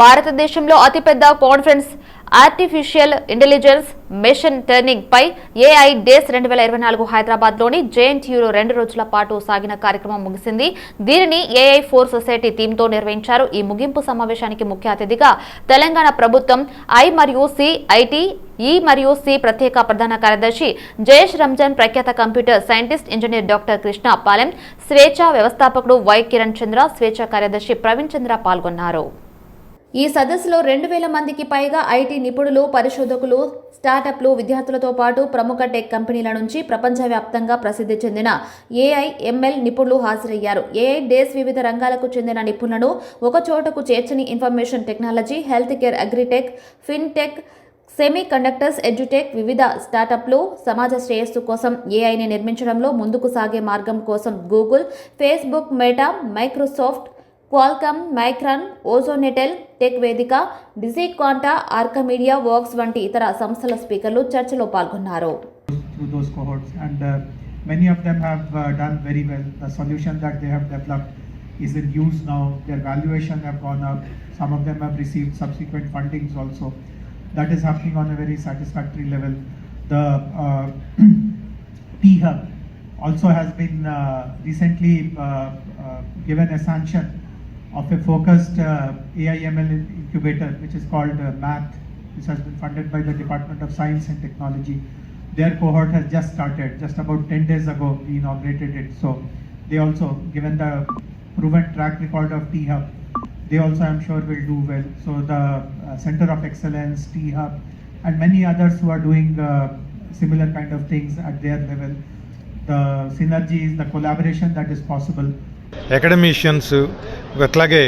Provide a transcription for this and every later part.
భారతదేశంలో అతిపెద్ద conference artificial intelligence machine turning పై AI days రెండు వేల ఇరవై నాలుగు హైదరాబాద్లోని జేఎన్టీయూలో రెండు రోజుల పాటు సాగిన కార్యక్రమం ముగిసింది. దీనిని ఏఐ ఫోర్ సొసైటీ థీమ్తో నిర్వహించారు. ఈ ముగింపు సమావేశానికి ముఖ్య అతిథిగా తెలంగాణ ప్రభుత్వం ఐ మరియు సి ఐటీ ఈ మరియు సి ప్రత్యేక ప్రధాన కార్యదర్శి జయేష్ రంజన్ ప్రఖ్యాత computer scientist engineer doctor Krishna Palem స్వేచ్ఛ వ్యవస్థాపకుడు వై కిరణ్ చంద్ర స్వేచ్ఛ కార్యదర్శి ప్రవీణ్ చంద్ర పాల్గొన్నారు. ఈ సదస్సులో రెండు వేల మందికి పైగా ఐటీ నిపుణులు పరిశోధకులు స్టార్టప్లు విద్యార్థులతో పాటు ప్రముఖ టెక్ కంపెనీల నుంచి ప్రపంచవ్యాప్తంగా ప్రసిద్ధి చెందిన ఏఐ ఎంఎల్ నిపుణులు హాజరయ్యారు. ఏఐ డేస్ వివిధ రంగాలకు చెందిన నిపుణులను ఒకచోటకు చేర్చని information technology health care agritech fintech semiconductors edutech వివిధ స్టార్టప్లు సమాజ శ్రేయస్సు కోసం ఏఐని నిర్మించడంలో ముందుకు సాగే మార్గం కోసం Google Facebook Meta Microsoft Qualcomm Micron Ozonetel tech వేదిక డిజీ క్వాంటా ఆర్కమీడియా వర్క్స్ వంటి ఇతర సంస్థల స్పీకర్లు చర్చలో పాల్గొన్నారు through those and many of them have uh, done very well. The solution that they have developed is in use now. Their valuation have gone up. Some of them have received subsequent fundings also. That is happening on a very satisfactory level. The uh, T Hub also has been uh, recently uh, uh, given a sanction of a focused uh, AIML incubator, which is called uh, MATH, which has been funded by the Department of Science and Technology. Their cohort has just started, just about 10 days ago, we inaugurated it. So they also, given the proven track record of T Hub, they also, I'm sure, will do well. So the uh, Center of Excellence, T Hub, and many others who are doing uh, similar kind of things at their level, the synergies, the collaboration that is possible. Academicians అట్లాగే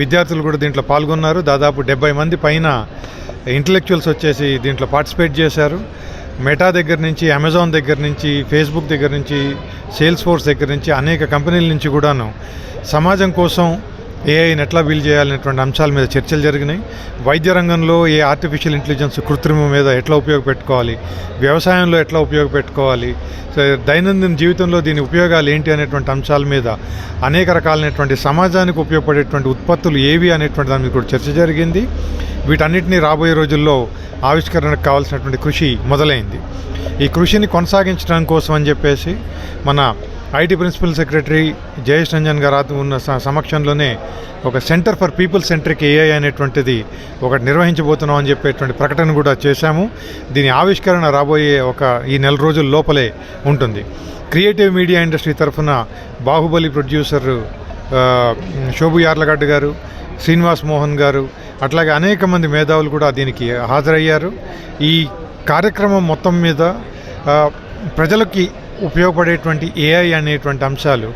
విద్యార్థులు కూడా దీంట్లో పాల్గొన్నారు. దాదాపు డెబ్బై మంది పైన intellectuals వచ్చేసి దీంట్లో పార్టిసిపేట్ చేశారు. మెటా దగ్గర నుంచి అమెజాన్ దగ్గర నుంచి ఫేస్బుక్ దగ్గర నుంచి సేల్స్ ఫోర్స్ దగ్గర నుంచి అనేక కంపెనీల నుంచి కూడాను సమాజం కోసం ఏఐని ఎట్లా బిల్ చేయాలనేటువంటి అంశాల మీద చర్చలు జరిగినాయి. వైద్య రంగంలో ఏ ఆర్టిఫిషియల్ ఇంటెలిజెన్స్ కృత్రిమ మీద ఎట్లా ఉపయోగపెట్టుకోవాలి? వ్యవసాయంలో ఎట్లా ఉపయోగపెట్టుకోవాలి? సో దైనందిన జీవితంలో దీని ఉపయోగాలు ఏంటి అనేటువంటి అంశాల మీద అనేక రకాలైనటువంటి సమాజానికి ఉపయోగపడేటువంటి ఉత్పత్తులు ఏవి అనేటువంటి దాని మీద కూడా చర్చ జరిగింది. వీటన్నిటినీ రాబోయే రోజుల్లో ఆవిష్కరణకు కావాల్సినటువంటి కృషి మొదలైంది. ఈ కృషిని కొనసాగించడం కోసం అని చెప్పేసి మన IT principal secretary Jayesh Ranjan garu ఉన్న సమక్షంలోనే ఒక centre for people centric AI అనేటువంటిది ఒకటి నిర్వహించబోతున్నాం అని చెప్పేటువంటి ప్రకటన కూడా చేశాము. దీని ఆవిష్కరణ రాబోయే ఒక ఈ నెల రోజుల లోపలే ఉంటుంది. క్రియేటివ్ మీడియా ఇండస్ట్రీ తరఫున బాహుబలి ప్రొడ్యూసర్ శోభు యార్లగడ్డ గారు శ్రీనివాస్ మోహన్ గారు అట్లాగే అనేక మంది మేధావులు కూడా దీనికి హాజరయ్యారు. ఈ కార్యక్రమం మొత్తం మీద ప్రజలకి ఉపయోగపడేటువంటి ఏఐ అనేటువంటి అంశాలు